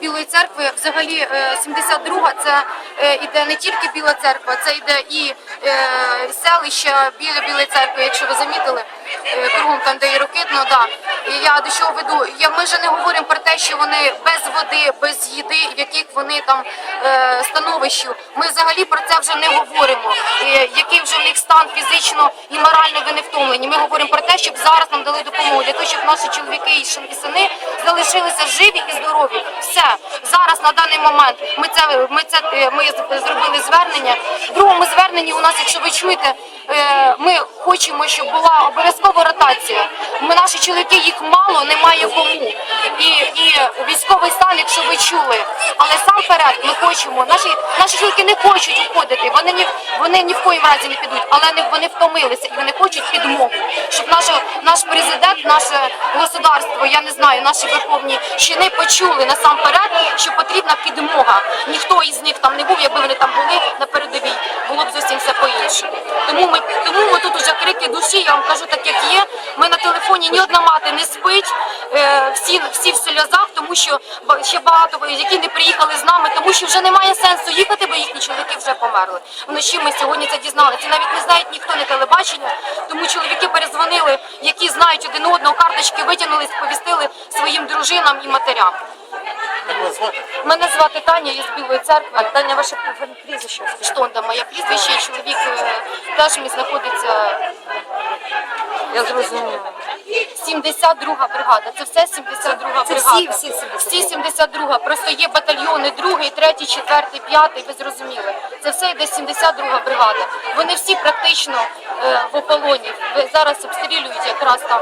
Білої церкви. Взагалі, е, 72 це е, іде не тільки Біла церква, це йде і е, селище біля Білої церкви, якщо ви замітили, е, кругом там, де і Рокитно, да. Я до чого веду? Ми вже не говоримо про те, що вони без води, без їди, яких вони там е, становищі. Ми взагалі про це вже не говоримо. Е, який вже в них стан фізично і морально вони втомлені. Ми говоримо про те, щоб зараз нам дали допомогу для того, щоб наші чоловіки і сини залишилися живі і здорові. Все зараз на даний момент ми це ми це е, ми зробили звернення. В другому зверненні у нас, якщо ви чуєте, е, ми хочемо, щоб була обов'язкова ротація. Ми наші чоловіки їх мало, немає кому. І, і військовий стан, якщо ви чули. Але сам перед ми хочемо. Наші наші чоловіки не хочуть уходити. Вони ні вони ні в коїм разі не підуть, але вони втомилися і вони хочуть підмогу. Щоб наш наш президент, наше государство, я не знаю, наші верховні чини почули насамперед, що потрібна підмога. Ніхто із них там не був, якби вони там були на передовій, зовсім. Тому ми тому ми тут уже крики душі. Я вам кажу так, як є. Ми на телефоні ні одна мати не спить. е, Всі всі в сльозах, тому що ще багато які не приїхали з нами, тому що вже немає сенсу їхати, бо їхні чоловіки вже померли. Вночі ми сьогодні це дізналися. Навіть не знають ніхто не телебачення. Тому чоловіки перезвонили, які знають один одного, карточки витягнули, сповістили своїм дружинам і матерям. Мене звати Таня, я з Білої церкви. А Таня, ваше прізвище? Штонда, моє прізвище. Чоловік мій знаходиться. Я зрозуміла. 72 бригада. Це все 72 Це бригада. всі- всі 72. Всі 72. Просто є батальйони, другий, третій, четвертий, п'ятий, ви зрозуміли. Це все йде 72 бригада. Вони всі практично е, в ополоні. Ви зараз обстрілюють якраз там